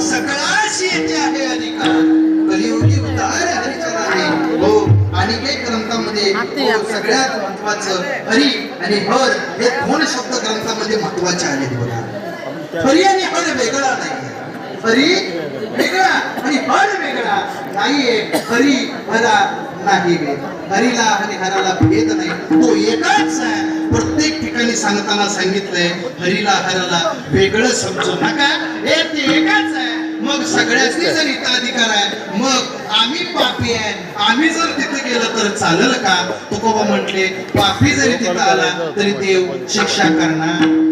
सकाळशी याचे आहे अधिकार कलियुगी उतार हो आणि एक ग्रंथामध्ये हो, सगळ्यात महत्वाचं हरी आणि हर हे दोन शब्द ग्रंथामध्ये महत्त्वाचे आहेत बघा. हरी आणि हर वेगळा नाही. हरी वेगळा आणि हर वेगळा नाहीये. हरी हरा नाही भेद हरीला आणि हराला भेद नाही. तो एकाच आहे. प्रत्येक ठिकाणी सांगताना सांगितलंय हरीला हराला वेगळं समजू नका. हे ते एकाच आहे. मग सगळ्यांनी जर हिताधिकार आहे मग आम्ही पापी आहे. आम्ही जर तिथे गेलं तर चालेल का? तुकोबा म्हटले पापी जरी तिथं आला तरी देव शिक्षा करणार.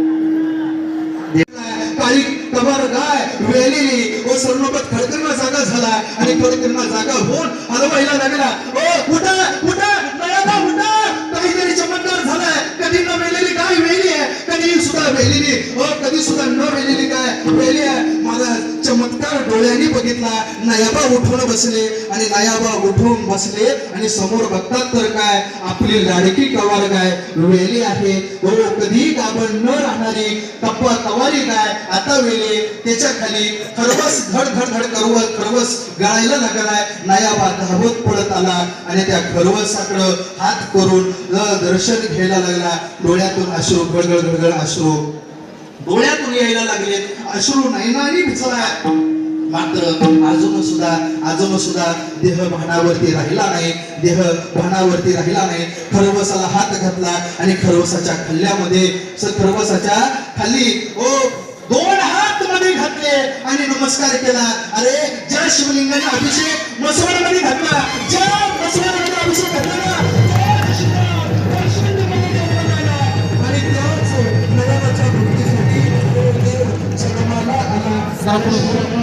वेलेली व जागा झाला आणि खडकंना जागा होऊन हलवायला लागला. ओ उठा उठा नयाबा उठा काहीतरी चमत्कार झालाय. कधी न मेलेली काय वेली आहे? कधी सुद्धा वेलेली ओ कधी सुद्धा न वेलेली काय वेली आहे? महाराज डोळ्यांनी बघितला नयाबा उठून बसले आणि नयाबा उठून बसले आणि समोर बघतात तर काय आपली लाडकी कवार काय वेली आहे. हो कधी गाभण न राहणारी कप्पा कवारी काय आता वेले त्याच्याखाली खरवस घड घड घड करवस खरवस गळायला लागलाय. नायाबा धावत पडत आला आणि त्या खरवसाकडं हात करून दर्शन घ्यायला लागला. डोळ्यातून अश्रू गळगळ गळगळ अश्रू. डोळ्यातून यायला लागले अश्रू नैनानी भिजलाय मात्र अजून सुद्धा अजून सुद्धा देह भानावरती राहिला नाही. देह भानावरती राहिला नाही. खरवसाला हात घातला आणि खरवसाच्या खल्ल्यामध्ये खरवसाच्या खाली ओ दोन हात मध्ये घातले आणि नमस्कार केला. अरे ज्या शिवलिंगाने अभिषेक मसवडमध्ये घातला ज्या मसवडमध्ये अभिषेक घातला आणि त्याच भक्तीसाठी देव जन्माला आला.